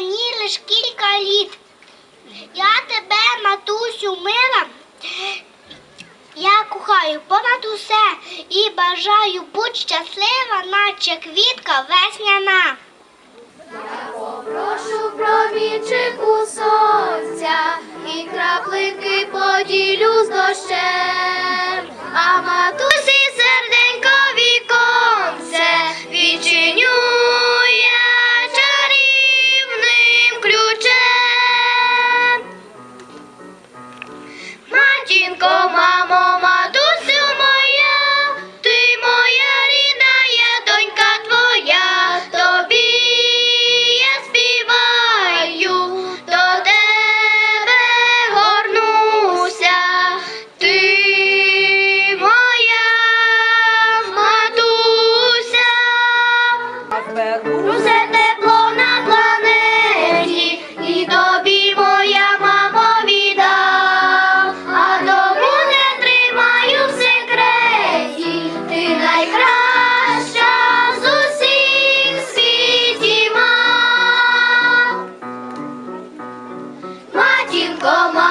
мені лише кілька літ. Я тебе, матусю, мила, я кохаю понад усе і бажаю будь щаслива, наче квітка весняна. Я попрошу про. Матінко, мамо, матусю моя, ти моя рідна, я донька твоя, тобі я співаю, до тебе горнуся, ти моя матуся. Come on.